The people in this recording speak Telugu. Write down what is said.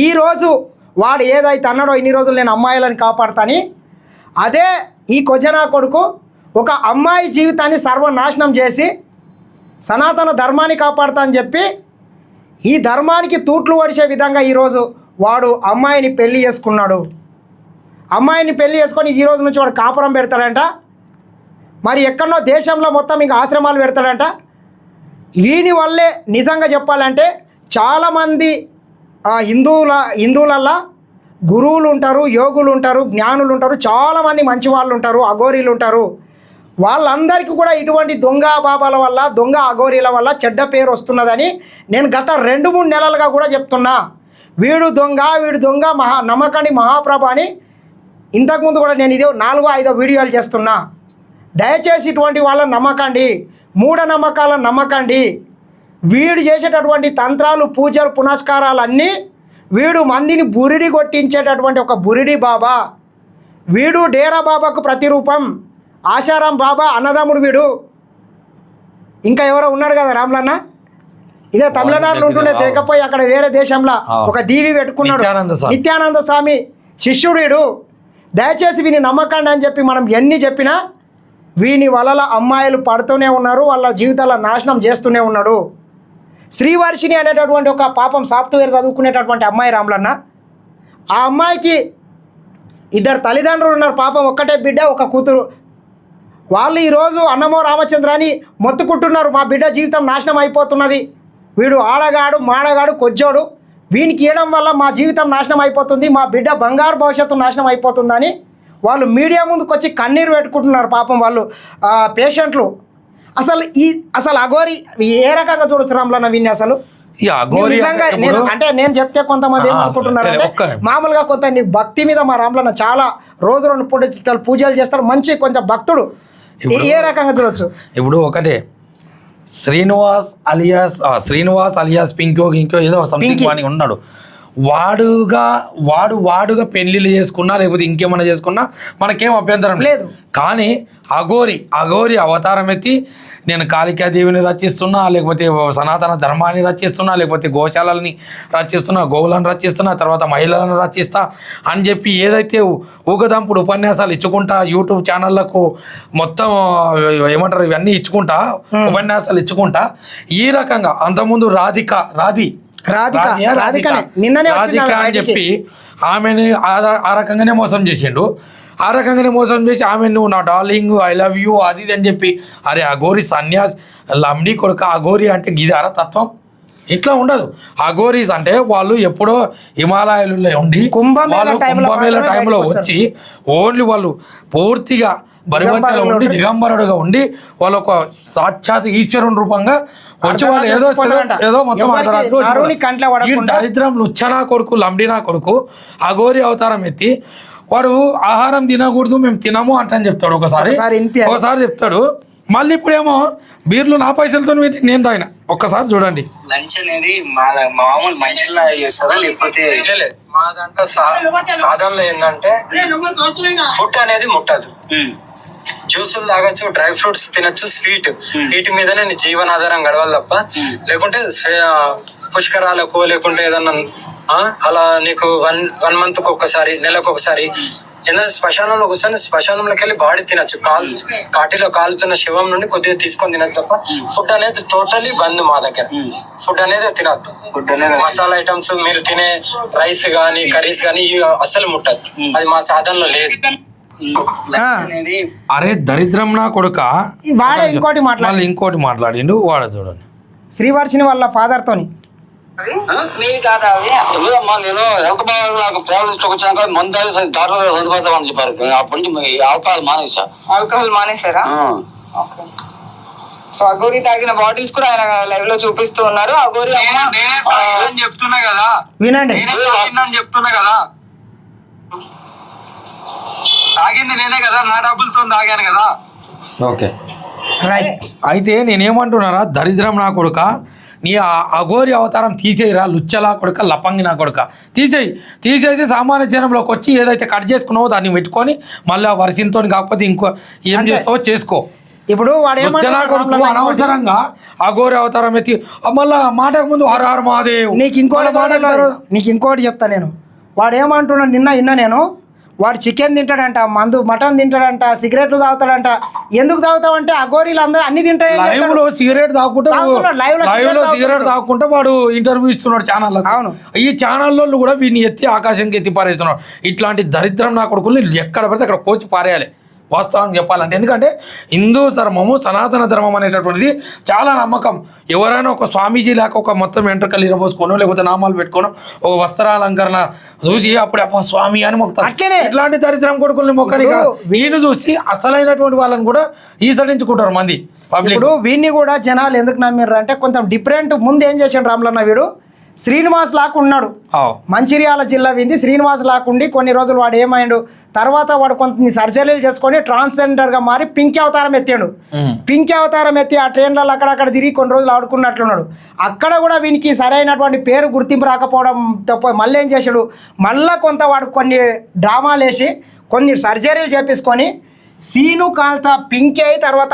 ఈరోజు వాడు ఏదైతే అన్నాడో ఇన్ని రోజులు నేను అమ్మాయిలను కాపాడతాని అదే ఈ కొజనా కొడుకు ఒక అమ్మాయి జీవితాన్ని సర్వనాశనం చేసి సనాతన ధర్మాన్ని కాపాడుతా అని చెప్పి ఈ ధర్మానికి తూట్లు పడిచే విధంగా ఈరోజు వాడు అమ్మాయిని పెళ్ళి చేసుకున్నాడు. అమ్మాయిని పెళ్ళి చేసుకొని ఈ రోజు నుంచి వాడు కాపురం పెడతాడంట. మరి ఎక్కడో దేశంలో మొత్తం ఇంకా ఆశ్రమాలు పెడతాడంట. వీని వల్లే నిజంగా చెప్పాలంటే చాలామంది హిందువుల హిందువులల్లా గురువులు ఉంటారు యోగులు ఉంటారు జ్ఞానులు ఉంటారు చాలామంది మంచి వాళ్ళు ఉంటారు అఘోరీలు ఉంటారు వాళ్ళందరికీ కూడా ఇటువంటి దొంగ బాబాల వల్ల దొంగ అఘోరీల వల్ల చెడ్డ పేరు వస్తున్నదని నేను గత రెండు మూడు నెలలుగా కూడా చెప్తున్నా. వీడు దొంగ వీడు దొంగ మహా నమ్మకండి మహాప్రభ అని ఇంతకుముందు కూడా నేను ఇదే నాలుగో ఐదో వీడియోలు చేస్తున్నా. దయచేసి ఇటువంటి వాళ్ళని నమ్మకండి. మూఢనమ్మకాలను నమ్మకండి. వీడు చేసేటటువంటి తంత్రాలు పూజలు పునస్కారాలు అన్నీ వీడు మందిని బురిడి కొట్టించేటటువంటి ఒక బురిడి బాబా. వీడు డేరా బాబాకు ప్రతిరూపం ఆశారాం బాబా అన్నదమ్ముడు వీడు. ఇంకా ఎవరో ఉన్నాడు కదా రామ్లన్న? ఇదే తమిళనాడులో ఉంటుండే తెగపోయి అక్కడ వేరే దేశంలో. ఒక దీవి పెట్టుకున్నాడు. నిత్యానంద స్వామి. శిష్యుడు దయచేసి వీని నమ్మకండి అని చెప్పి మనం ఎన్ని చెప్పినా వీని వలల అమ్మాయిలు పడుతూనే ఉన్నారు వాళ్ళ జీవితాల నాశనం చేస్తూనే ఉన్నాడు. శ్రీవర్షిని అనేటటువంటి ఒక పాపం సాఫ్ట్వేర్ చదువుకునేటటువంటి అమ్మాయి రాములన్న ఆ అమ్మాయికి ఇద్దరు తల్లిదండ్రులు ఉన్నారు. పాపం ఒక్కటే బిడ్డ ఒక కూతురు. వాళ్ళు ఈరోజు అన్నమో రామచంద్రాని మొత్తుకుంటున్నారు. మా బిడ్డ జీవితం నాశనం అయిపోతున్నది. వీడు ఆడగాడు మాడగాడు కొజ్జోడు. వీనికి ఇవ్వడం వల్ల మా జీవితం నాశనం అయిపోతుంది. మా బిడ్డ బంగారు భవిష్యత్తు నాశనం అయిపోతుందని వాళ్ళు మీడియా ముందుకు వచ్చి కన్నీరు పెట్టుకుంటున్నారు. పాపం వాళ్ళు పేషెంట్లు. అసలు ఈ అసలు అఘోరి ఏ రకంగా చూడొచ్చు రామ్లన్న వీన్ని అసలు నిజంగా నేను అంటే నేను చెప్తే కొంతమంది ఏమనుకుంటున్నారు అంటే. మామూలుగా కొంత నీ భక్తి మీద మా రామ్లన్న చాలా రోజు రెండు పూట పూజలు చేస్తాడు మంచి కొంచెం భక్తుడు ఏ- రకంగా చూడొచ్చు ఇప్పుడు ఒకటే శ్రీనివాస్ అలియాస్ శ్రీనివాస్ అలియాస్ పింకో ఇంకో ఏదో సంథింగ్. వాని ఉన్నాడు వాడుగా వాడు వాడుగా పెళ్ళిళ్ళు చేసుకున్నా లేకపోతే ఇంకేమైనా చేసుకున్నా మనకేం అభ్యంతరం లేదు. కానీ అఘోరి అఘోరి అవతారం ఎత్తి నేను కాళికాదేవిని రచిస్తున్నా లేకపోతే సనాతన ధర్మాన్ని రచిస్తున్నా లేకపోతే గోశాలని రచిస్తున్నా గోవులను రచిస్తున్నా తర్వాత మహిళలను రచిస్తా అని చెప్పి ఏదైతే ఊగదంపుడు ఉపన్యాసాలు ఇచ్చుకుంటా యూట్యూబ్ ఛానళ్ళకు మొత్తం ఏమంటారు ఇవన్నీ ఇచ్చుకుంటా ఉపన్యాసాలు ఇచ్చుకుంటా ఈ రకంగా. అంతకుముందు రాధిక రాధి రాధిక? రాధికనే. నిన్ననే రాధిక అని. చెప్పి ఆమెని ఆ- ఆ రకంగానే మోసం చేసిండు. ఆ రకంగానే మోసం చేసి ఆమె నువ్వు నా డార్లింగ్ ఐ లవ్ యూ అది ఇది అని చెప్పి అరే అఘోరి సన్యాస్ లంబడి కొడుక అఘోరి అంటే గిదారా తత్వం? ఇట్లా ఉండదు. అఘోరీస్ అంటే వాళ్ళు ఎప్పుడో హిమాలయాలలో ఉండి కుంభమేళా టైంలో వచ్చి ఓన్లీ వాళ్ళు పూర్తిగా బరివత్తలో ఉండి దిగంబరుడుగా ఉండి వాళ్ళు ఒక సాక్షాత్ ఈశ్వరుని రూపంగా వచ్చి వాళ్ళు ఏదో. ఏదో మొత్తం దరిద్రం లుచ్చనా కొడుకు లంబడినా కొడుకు అఘోరి అవతారం ఎత్తి వాడు ఆహారం తినకూడదు మేము తినము అంటని చెప్తాడు ఒకసారి. ఒకసారి చెప్తాడు. మళ్ళీ ఇప్పుడేమో బీర్లు నా పైసలతో పెట్టి నేను తాగిన ఒక్కసారి చూడండి. లంచ్ అనేది మా మామూలు మనుషుల్లా చేస్తారా లేకపోతే లేదు. మా దాంట్లో సా- సాధనలో ఏంటంటే ఫుడ్ అనేది ముట్టదు. జ్యూసులు తాగొచ్చు డ్రై ఫ్రూట్స్ తినొచ్చు స్వీట్. వీటి మీదనే నీ జీవనాధారం గడవాలి తప్ప లేకుంటే పుష్కరాలకు లేకుంటే ఏదన్నా అలా నీకు వన్ వన్ మంత్ ఒక్కసారి నెలకు ఒకసారి ఏదైనా శ్మశానంలో కూర్చొని శ్మశానంలోకి వెళ్ళి బాడీ తినొచ్చు. కాల్ కాటిలో కాలుతున్న శివం నుండి కొద్దిగా తీసుకొని తినొచ్చు తప్ప ఫుడ్ అనేది టోటలీ బంద్ మా దగ్గర. ఫుడ్ అనేది తినద్దు. మసాలా ఐటమ్స్ మీరు తినే రైస్ గానీ కర్రీస్ గానీ ఇవి అస్సలు ముట్టదు అది మా సాధనలో లేదు. అరే దరిద్రం నా కొడుక వాడే ఇంకోటి మాట్లాడు. మళ్ళీ ఇంకోటి మాట్లాడిండు వాడు చూడండి. శ్రీవర్షిని వాళ్ళ కాదా అవి? లేదమ్మా నేను? హెల్త్ బాగా నాకు ప్రాబ్లమ్స్ వచ్చాక మందు చెప్పారు. అప్పటి నుంచి మీ అవతారాలు మానేసా. ఆల్కహాల్ మానేశారా? ఓకే. సో అగోరి తాగిన బాటిల్స్ కూడా ఆయన లైవ్లో చూపిస్తూ ఉన్నారు. అగోరి చెప్తున్నా కదా. వినండి. చెప్తున్నా కదా. తాగింది నేనే కదా నా డబ్బులతో తాగాను కదా. ఓకే. రైట్ అయితే నేనేమంటున్నారా దరిద్రం నా కొడుక నీ ఆ అఘోరి అవతారం తీసేయరా లుచ్చలా కొడుక లపంగి నా కొడుక. తీసేయి తీసేసి సామాన్య జనంలోకి వచ్చి ఏదైతే కట్ చేసుకున్నావో దాన్ని పెట్టుకొని మళ్ళీ ఆ వర్షంతో కాకపోతే ఇంకో ఏం. చేస్తావో చేసుకో. ఇప్పుడు వాడు అనవసరంగా అఘోరి అవతారం ఎత్తి మళ్ళా మాటకు ముందు హర హర మహాదేవ్. నీకు ఇంకోటి నీకు ఇంకోటి చెప్తా నేను. వాడు ఏమంటున్నాడు నిన్న ఇన్న నేను వాడు చికెన్ తింటాడంట మందు మటన్ తింటాడంట సిగరెట్లు తాగుతాడంట. ఎందుకు తాగుతావంటే అఘోరీలు అందరూ అన్ని తింటాయి లైవ్లో సిగరెట్ తాగుకుంటే లైవ్లో సిగరెట్. తాగుకుంటే వాడు ఇంటర్వ్యూ ఇస్తున్నాడు ఛానల్ అవును. ఈ ఛానల్లో కూడా వీడిని ఎత్తి ఆకాశంకి ఎత్తి పారేస్తున్నాడు ఇట్లాంటి దరిద్రం నా కొడుకుని ఎక్కడ పడితే అక్కడ కోచి పారేయాలి. వాస్తవం చెప్పాలంటే. ఎందుకంటే హిందూ ధర్మము సనాతన ధర్మం అనేటటువంటిది చాలా నమ్మకం. ఎవరైనా ఒక స్వామీజీ లేక ఒక మొత్తం వెంట్రుకలు ఇరబోసుకోనో లేకపోతే నామాలు పెట్టుకోనో ఒక వస్త్రాలంకరణ చూసి అప్పుడు అప్ప స్వామి అని మొక్కుతారు. అట్లనే. ఇట్లాంటి దరిద్రం కొడుకుల్ని మొక్కనిగా వీళ్ళు చూసి అసలైనటువంటి వాళ్ళని కూడా ఈసడించుకుంటారు మంది పబ్లిక్. ఇప్పుడు వీడిని కూడా జనాలు ఎందుకు నమ్మిర్రు అంటే కొంచెం డిఫరెంట్ ముందు ఏం చేసాడు రాములన్న వీడు? శ్రీనివాస్ లాగా ఉన్నాడు మంచిర్యాల జిల్లా వింది శ్రీనివాస్ లాకుండి కొన్ని రోజులు వాడు ఏమైండు తర్వాత వాడు కొంత సర్జరీలు చేసుకొని ట్రాన్స్జెండర్గా మారి పింక్ అవతారం ఎత్తాడు. పింక్ అవతారం ఎత్తి ఆ ట్రైన్లలో అక్కడక్కడ తిరిగి కొన్ని రోజులు ఆడుకున్నట్లున్నాడు. అక్కడ కూడా వీనికి సరైనటువంటి పేరు గుర్తింపు రాకపోవడం తప్ప మళ్ళీ ఏం చేశాడు? మళ్ళీ కొంత వాడు కొన్ని డ్రామాలు వేసి కొన్ని సర్జరీలు చేపించుకొని సీను కాల్తా పింక్ అయి తర్వాత